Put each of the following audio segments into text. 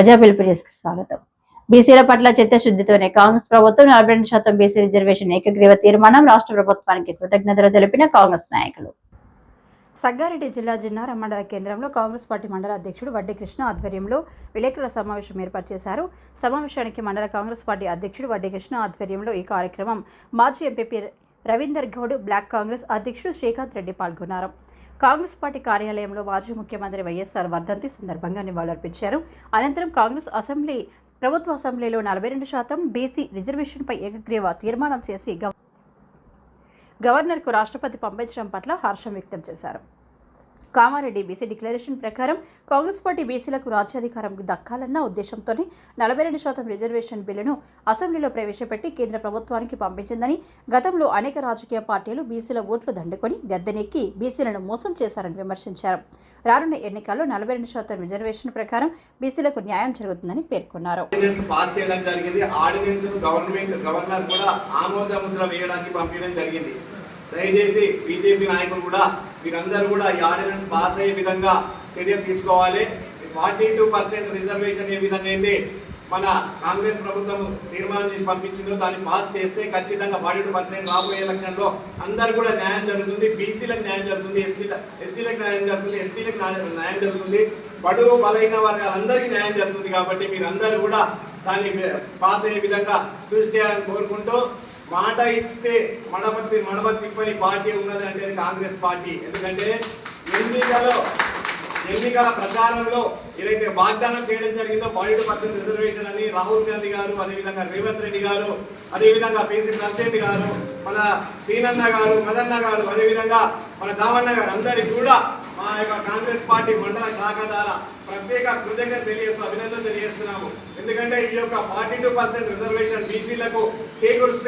ప్రజా పిలుపు స్వాగతం. బీసీల పట్ల చిత్తశుద్ధితోనే కాంగ్రెస్ ప్రభుత్వం నలభై రెండు శాతం బీసీ రిజర్వేషన్ ఏకగ్రీవ తీర్మానం రాష్ట్ర ప్రభుత్వానికి కృతజ్ఞతలు తెలిపిన కాంగ్రెస్ నాయకులు. సంగారెడ్డి జిల్లా జిన్నారం మండల కేంద్రంలో కాంగ్రెస్ పార్టీ మండల అధ్యక్షుడు వడ్డీ కృష్ణ ఆధ్వర్యంలో విలేకరుల సమావేశం ఏర్పాటు చేశారు. సమావేశానికి మండల కాంగ్రెస్ పార్టీ అధ్యక్షుడు వడ్డీ కృష్ణ ఆధ్వర్యంలో ఈ కార్యక్రమం మాజీ ఎంపీ రవీందర్ గౌడ్ బ్లాక్ కాంగ్రెస్ అధ్యక్షుడు శ్రీకాంత్ రెడ్డి పాల్గొన్నారు. కాంగ్రెస్ పార్టీ కార్యాలయంలో మాజీ ముఖ్యమంత్రి వైఎస్ఆర్ వర్ధంతి సందర్భంగా నివాళులర్పించారు. అనంతరం కాంగ్రెస్ అసెంబ్లీ ప్రభుత్వ అసెంబ్లీలో నలభై రెండు శాతం బీసీ రిజర్వేషన్పై ఏకగ్రీవ తీర్మానం చేసి గవర్నర్కు రాష్ట్రపతి పంపించడం పట్ల హర్షం వ్యక్తం చేశారు. కామారెడ్డి బీసీ డిక్లరేషన్ ప్రకారం కాంగ్రెస్ పార్టీ బీసీలకు రాజ్యాధికారం దక్కాలన్న ఉద్దేశంతోనే నలభై రెండు శాతం రిజర్వేషన్ బిల్లును అసెంబ్లీలో ప్రవేశపెట్టి కేంద్ర ప్రభుత్వానికి పంపించిందని గతంలో అనేక రాజకీయ పార్టీలు బీసీల ఓట్లు దండుకొని గద్దెనెక్కి బీసీలను మోసం చేశారని విమర్శించారు. రానున్న ఎన్నికల్లో నలభై రెండు శాతం రిజర్వేషన్ ప్రకారం బీసీలకు న్యాయం జరుగుతుందని పేర్కొన్నారు. పాస్ చేయడం జరిగింది. ఆర్డినెన్స్ గవర్నమెంట్ గవర్నర్ కూడా ఆమోద ముద్ర వేయడానికి పంపించడం జరిగింది. దయచేసి బీజేపీ నాయకులు కూడా మీరందరూ కూడా ఈ ఆర్డినెన్స్ పాస్ అయ్యే విధంగా చర్య తీసుకోవాలి. ఫార్టీ టూ పర్సెంట్ రిజర్వేషన్ ఏ విధంగా అయితే మన కాంగ్రెస్ ప్రభుత్వం తీర్మానం చేసి పంపించిందో దాన్ని పాస్ చేస్తే ఖచ్చితంగా ఫార్టీ టూ పర్సెంట్ రాబోయే ఎలక్షన్లో అందరు కూడా న్యాయం జరుగుతుంది. బీసీలకు న్యాయం జరుగుతుంది ఎస్సీల ఎస్సీలకు న్యాయం జరుగుతుంది ఎస్టీలకు న్యాయం జరుగుతుంది బడుగు బలైన వర్గాలందరికీ న్యాయం జరుగుతుంది కాబట్టి మీరందరూ కూడా దాన్ని పాస్ అయ్యే విధంగా కృషి చేయాలని కోరుకుంటూ మాట ఇస్తే మడబత్తి మడబత్తి తిప్పని పార్టీ ఉన్నది అంటే కాంగ్రెస్ పార్టీ. ఎందుకంటే ఎన్నికలో ఎన్నికల ప్రచారంలో ఏదైతే వాగ్దానం చేయడం జరిగిందో ఫార్టీ టూ పర్సెంట్ రిజర్వేషన్ అని రాహుల్ గాంధీ గారు అదేవిధంగా రేవంత్ రెడ్డి గారు అదేవిధంగా పీసీ ప్రెసిడెంట్ గారు మన సీనన్న గారు మదన్న గారు అదేవిధంగా మన దామన్న గారు అందరికి కూడా మా యొక్క కాంగ్రెస్ పార్టీ మండల శాఖ ద్వారా ప్రత్యేక కృతజ్ఞత తెలియజేస్తూ అభినందన తెలియజేస్తున్నాము. ఎందుకంటే ఈ యొక్క ఫార్టీ టూ పర్సెంట్ రిజర్వేషన్ బీసీలకు చేకూరుస్తూ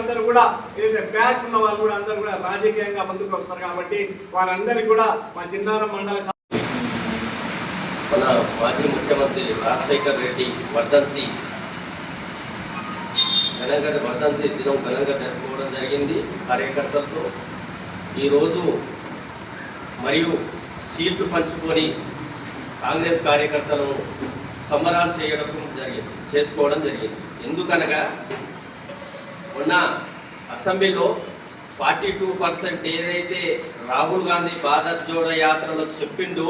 అందరూ కూడా ఏదైతే బ్యాక్ ఉన్న వాళ్ళు కూడా అందరూ కూడా రాజకీయంగా ముందుకు వస్తారు కాబట్టి వారందరికీ కూడా మా చిన్నారం మండల మన మాజీ ముఖ్యమంత్రి రాజశేఖర్ రెడ్డి వర్ధంతి ఘనంగా వర్ధంతి దినం ఘనంగా జరుపుకోవడం జరిగింది. కార్యకర్తలతో ఈరోజు మరియు సీట్లు పంచుకొని కాంగ్రెస్ కార్యకర్తలను సంబరాలు చేయడం జరిగింది చేసుకోవడం జరిగింది. ఎందుకనగా ఉన్న అసెంబ్లీలో ఫార్టీ టూ పర్సెంట్ ఏదైతే రాహుల్ గాంధీ భారత్ జోడో యాత్రలో చెప్పిండో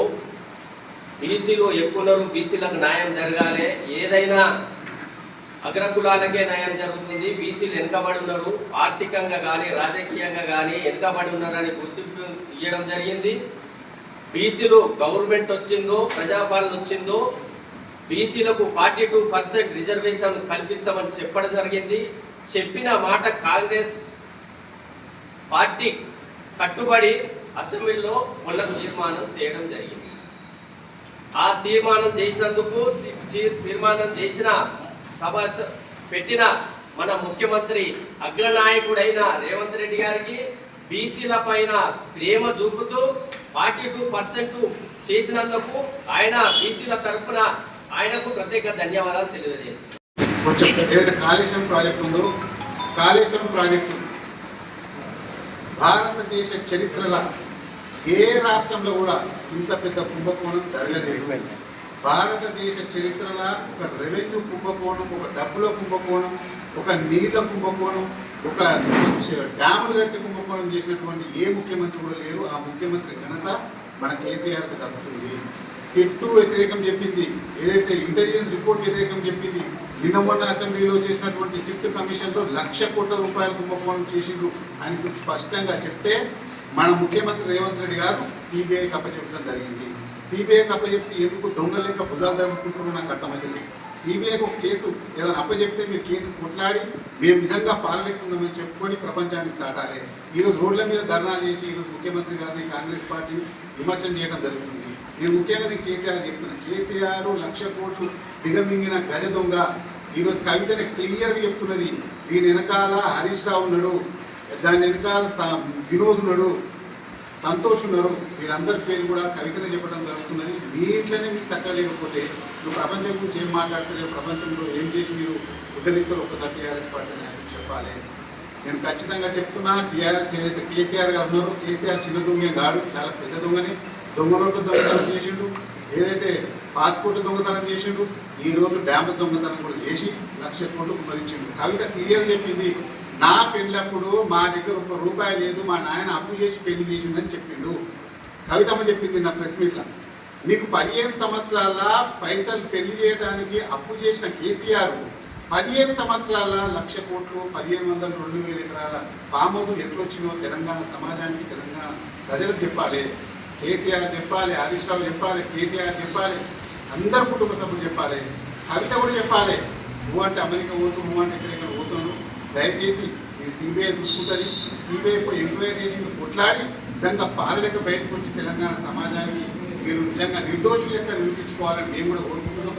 బీసీలో ఎక్కున్నారు బీసీలకు న్యాయం జరగాలి ఏదైనా అగ్రకులాలకే న్యాయం జరుగుతుంది బీసీలు వెనుకబడి ఉన్నారు ఆర్థికంగా కానీ రాజకీయంగా కానీ వెనుకబడి ఉన్నారని గుర్తింపు ఇవ్వడం జరిగింది. బీసీలు గవర్నమెంట్ వచ్చిందో ప్రజాపాలన వచ్చిందో బీసీలకు ఫార్టీ టూ పర్సెంట్ రిజర్వేషన్ కల్పిస్తామని చెప్పడం జరిగింది. చెప్పిన మాట కాంగ్రెస్ పార్టీ కట్టుబడి అసెంబ్లీలో ఉన్న తీర్మానం చేయడం జరిగింది. ఆ తీర్మానం చేసినందుకు తీర్మానం చేసిన సభ పెట్టిన మన ముఖ్యమంత్రి అగ్రనాయకుడైన రేవంత్ రెడ్డి గారికి బీసీల పైన ప్రేమ చూపుతూ ఫార్టీ టూ పర్సెంట్ చేసినందుకు ఆయన బీసీల తరఫున ఆయనకు ప్రత్యేక ధన్యవాదాలు తెలియజేస్తున్నాను కొంచెం ఏదైతే కాళేశ్వరం ప్రాజెక్టు ఉందో కాళేశ్వరం ప్రాజెక్టు. భారతదేశ చరిత్రల ఏ రాష్ట్రంలో కూడా ఇంత పెద్ద కుంభకోణం జరగలేదు. భారతదేశ చరిత్రల ఒక రెవెన్యూ కుంభకోణం ఒక డబ్బుల కుంభకోణం ఒక నీళ్ళ కుంభకోణం ఒక డ్యాములు కట్టి కుంభకోణం చేసినటువంటి ఏ ముఖ్యమంత్రి కూడా లేరు. ఆ ముఖ్యమంత్రి ఘనత మన కేసీఆర్కి దక్కుతుంది. సిట్టు వ్యతిరేకం చెప్పింది. ఏదైతే ఇంటెలిజెన్స్ రిపోర్ట్ వ్యతిరేకం చెప్పింది నిన్న మొన్న అసెంబ్లీలో చేసినటువంటి సిట్ కమిషన్లో లక్ష కోట్ల రూపాయల కుంభకోణం చేసిండ్రు అని స్పష్టంగా చెప్తే మన ముఖ్యమంత్రి రేవంత్ రెడ్డి గారు సిబిఐకి అప్పచెప్పడం జరిగింది. సిబిఐకి అప్పచెప్తే ఎందుకు దొంగలేక లెక్క భుజాలు జరుపుకుంటున్నారో నాకు అర్థమవుతుంది సిబిఐకి ఒక కేసు ఏదైనా అప్పచెప్తే మీరు కేసు కొట్లాడి మేము నిజంగా పాలనెక్కున్నామని చెప్పుకొని ప్రపంచానికి సాటాలి ఈరోజు రోడ్ల మీద ధర్నా చేసి ఈరోజు ముఖ్యమంత్రి గారిని కాంగ్రెస్ పార్టీని విమర్శనం చేయడం జరుగుతుంది. నేను ముఖ్యంగా నేను కేసీఆర్ చెప్తున్నాను కేసీఆర్ లక్ష కోట్లు దిగమింగిన గజ దొంగ. ఈరోజు కవితని క్లియర్గా చెప్తున్నది దీని వెనకాల హరీష్ రావు ఉన్నాడు దాని వెనకాల వినోద్ ఉన్నాడు సంతోష్ ఉన్నారు. వీళ్ళందరి పేరు కూడా కవితనే చెప్పడం జరుగుతున్నది. మీ ఇంట్లోనే మీకు చక్కగా లేకపోతే నువ్వు ప్రపంచం గురించి ఏం మాట్లాడుతున్నారు ప్రపంచంలో ఏం చేసి మీరు ఉద్ధరిస్తారు ఒక్కసారి టీఆర్ఎస్ పార్టీ నాయకులు చెప్పాలి. నేను ఖచ్చితంగా చెప్తున్నా టీఆర్ఎస్ ఏదైతే కేసీఆర్ గారు ఉన్నారో కేసీఆర్ చిన్న దొంగ గాడు చాలా పెద్ద దొంగనే. దొంగ నోట్ల దొంగతనం చేసిండు. ఏదైతే పాస్పోర్ట్ దొంగతనం చేసిండు ఈ రోజు డ్యామ్ దొంగతనం కూడా చేసి లక్ష కోట్లు కుమరించిండు కవిత క్లియర్ చెప్పింది నా పెళ్ళప్పుడు మా దగ్గర ఒక రూపాయి లేదు మా నాయన అప్పు చేసి పెళ్ళి చేసిండని చెప్పిండు. కవితమ్మ చెప్పింది నా ప్రెస్ మీట్లో మీకు పదిహేను సంవత్సరాల పైసలు పెళ్ళి చేయడానికి అప్పు చేసిన కేసీఆర్ పదిహేను సంవత్సరాల లక్ష కోట్లు పదిహేను వందల రెండు వేల ఎకరాల పామోగులు ఎట్లొచ్చినో తెలంగాణ సమాజానికి తెలంగాణ ప్రజలకు చెప్పాలి. కేసీఆర్ చెప్పాలి హరీష్ రావు చెప్పాలి కేటీఆర్ చెప్పాలి అందరు కుటుంబ సభ్యులు చెప్పాలి. కవిత కూడా చెప్పాలి. నువ్వు అంటే అమెరికా పోతు నువ్వు అంటే ఇక్కడ పోతున్నాడు దయచేసి ఇది సిబిఐ చూసుకుంటుంది. సిబిఐ పోయి ఎంక్వైరీ చేసి కొట్లాడి నిజంగా పాలనకు బయటకు వచ్చి తెలంగాణ సమాజానికి మీరు నిజంగా నిర్దోషులు లెక్క నిరూపించుకోవాలని మేము కూడా కోరుకుంటున్నాం.